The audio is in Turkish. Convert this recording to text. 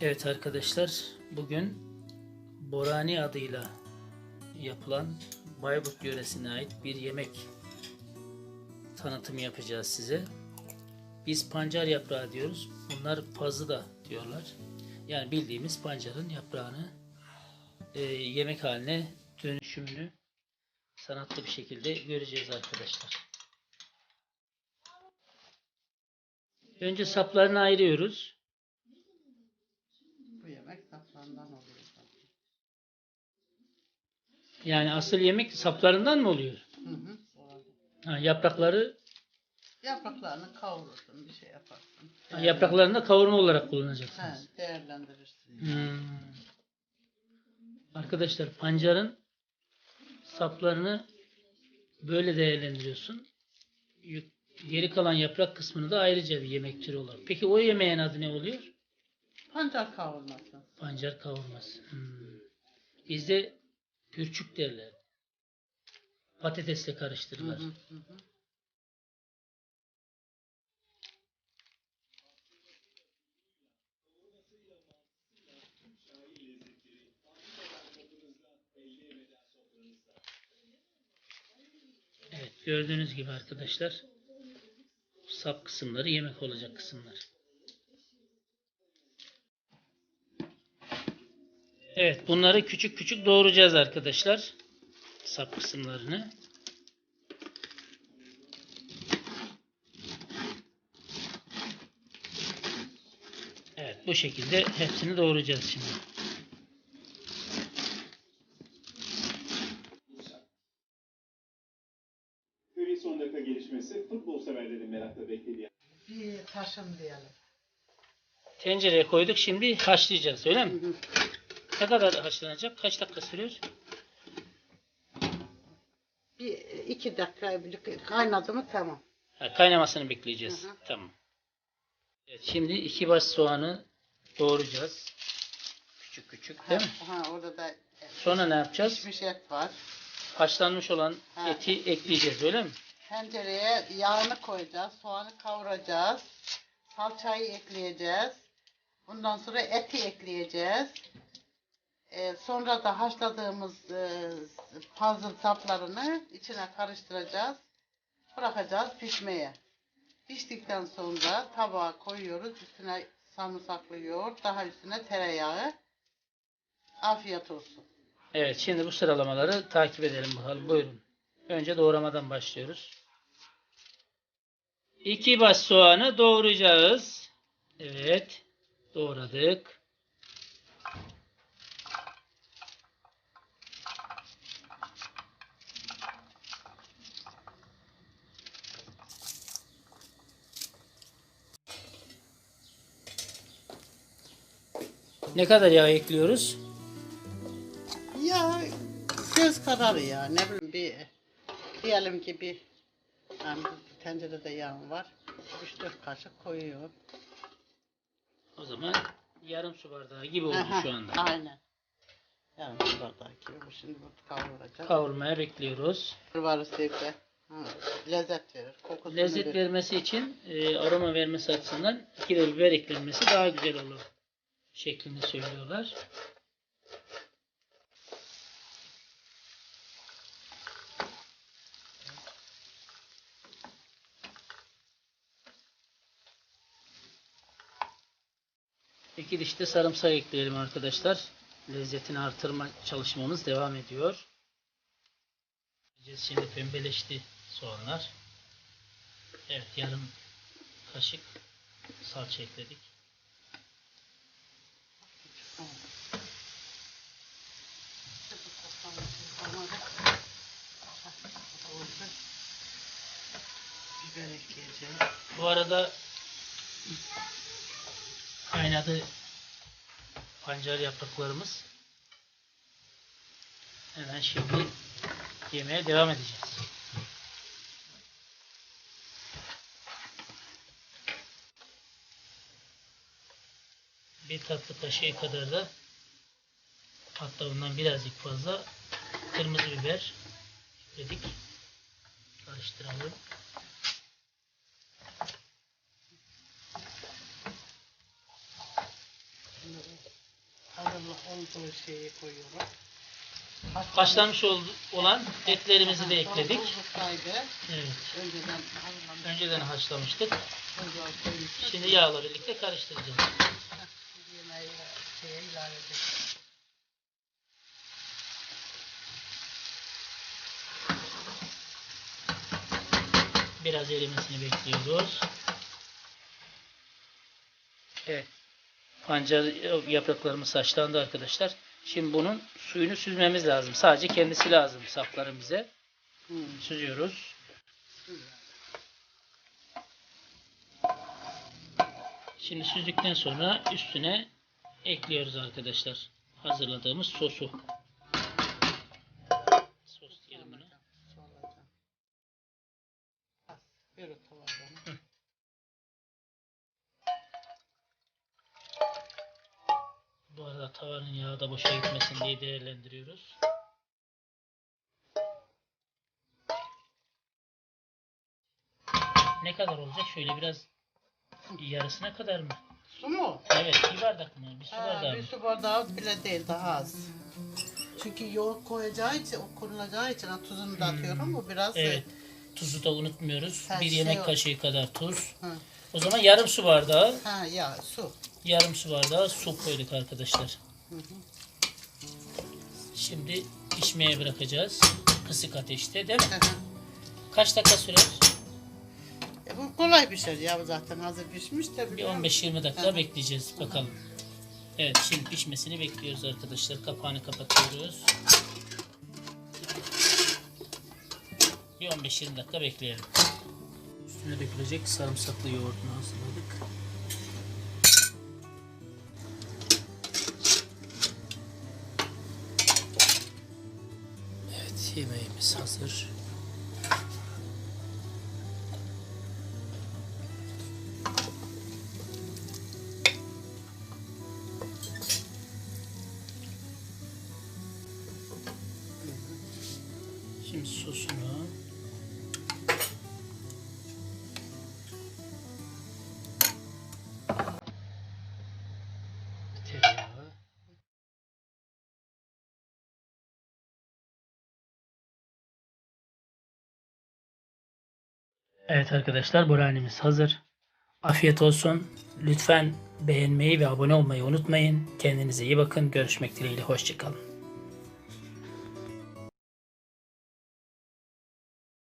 Evet arkadaşlar bugün Borani adıyla yapılan Bayburt yöresine ait bir yemek tanıtımı yapacağız size. Biz pancar yaprağı diyoruz. Bunlar pazı da diyorlar. Yani bildiğimiz pancarın yaprağını e, yemek haline dönüşümünü sanatlı bir şekilde göreceğiz arkadaşlar. Önce saplarını ayırıyoruz. Bu yemek safrandan oluyor. zaten. Yani asıl yemek saplarından mı oluyor? Hı hı. Ha, yaprakları Yapraklarını kavurursun, bir şey yaparsın. ha, yapraklarını da kavurma olarak He, kullanacaksınız. değerlendirirsin. Hmm. Arkadaşlar pancarın saplarını böyle değerlendiriyorsun. Yük- Geri kalan yaprak kısmını da ayrıca bir yemek türü olarak. Peki o yemeğin adı ne oluyor? Pancar kavurması. Pancar kavurması. Hmm. Bizde pürçük derler. Patatesle karıştırırlar. hı, hı hı. Evet gördüğünüz gibi arkadaşlar sap kısımları yemek olacak kısımlar. Evet bunları küçük küçük doğrayacağız arkadaşlar. Sap kısımlarını. Evet bu şekilde hepsini doğrayacağız şimdi. Curry son dakika gelişmesi futbol severlerin merakla beklediği Bir taşım diyelim. Tencereye koyduk şimdi haşlayacağız öyle Hı mi? hı. Ne kadar haşlanacak? Kaç dakika sürüyor? Bir iki dakika kaynadı mı tamam. Ha, kaynamasını bekleyeceğiz. Hı hı. Tamam. Evet, şimdi iki baş soğanı doğrayacağız. Küçük küçük değil mi? Ha, ha, orada da Sonra ne yapacağız? pişmiş et var. Haşlanmış olan Ha. eti ekleyeceğiz öyle mi? Tencereye yağını koyacağız, soğanı kavuracağız, salçayı ekleyeceğiz. Bundan sonra eti ekleyeceğiz. Ee, sonra da haşladığımız e, puzzle saplarını içine karıştıracağız. Bırakacağız pişmeye. Piştikten sonra tabağa koyuyoruz. Üstüne sarımsaklı yoğurt, daha üstüne tereyağı. Afiyet olsun. Evet şimdi bu sıralamaları takip edelim bakalım. Buyurun. Önce doğramadan başlıyoruz. İki baş soğanı doğrayacağız. Evet. Doğradık. Ne kadar yağ ekliyoruz? Ya göz kararı ya ne bileyim bir diyelim ki bir yani bir tencerede yağım var. 3-4 kaşık koyuyorum. O zaman yarım su bardağı gibi oldu Aha, şu anda. Aynen. Yani bu bardağı gibi bu şimdi bu kavuracak. Kavurmaya bekliyoruz. var sevde. Lezzet verir. Kokusunu Lezzet verir. vermesi için e, aroma vermesi açısından de biber eklenmesi daha güzel olur şeklinde söylüyorlar. İki diş de sarımsak ekleyelim arkadaşlar. Lezzetini artırma çalışmamız devam ediyor. Şimdi pembeleşti soğanlar. Evet yarım kaşık salça ekledik. Bu arada kaynadı pancar yapraklarımız. Hemen şimdi yemeğe devam edeceğiz. Bir tatlı kaşığı kadar da hatta ondan birazcık fazla kırmızı biber ekledik. Karıştıralım. Olduğu şeyi koyuyorum. Haşlanmış olan etlerimizi de ekledik. Evet. Önceden haşlamıştık. Şimdi yağla birlikte karıştıracağız. Edeceğiz. Biraz erimesini bekliyoruz. Evet. Pancar yapraklarımız haşlandı arkadaşlar. Şimdi bunun suyunu süzmemiz lazım. Sadece kendisi lazım sapların bize. Hı. Süzüyoruz. Şimdi süzdükten sonra üstüne ekliyoruz arkadaşlar. Hazırladığımız sosu. Sos diyelim. Bu arada tavanın yağı da boşa gitmesin diye değerlendiriyoruz. Ne kadar olacak? Şöyle biraz yarısına kadar mı? Su mu? Evet, bir bardak mı? Bir su Ha, bardağı bir mı? su bardağı bile değil daha az. Çünkü yoğurt koyacağı için, o kurulacağı için ha, tuzunu da atıyorum. Bu biraz Hmm. Evet. Tuzu da unutmuyoruz. Bir şey yemek o- kaşığı kadar tuz. Ha. O zaman yarım su bardağı, ha ya su. yarım su bardağı su koyduk arkadaşlar. Şimdi pişmeye bırakacağız. Kısık ateşte değil mi? Hı hı. Kaç dakika sürer? E, bu kolay pişer ya bu zaten hazır pişmiş de. Bir biliyor musun? 15-20 dakika bekleyeceğiz bakalım. Evet şimdi pişmesini bekliyoruz arkadaşlar. Kapağını kapatıyoruz. Bir 15-20 dakika bekleyelim. Üstüne dökülecek sarımsaklı yoğurdunu hazırladık. Evet yemeğimiz hazır. Şimdi sosunu Evet arkadaşlar buranimiz hazır. Afiyet olsun. Lütfen beğenmeyi ve abone olmayı unutmayın. Kendinize iyi bakın. Görüşmek dileğiyle. Hoşçakalın.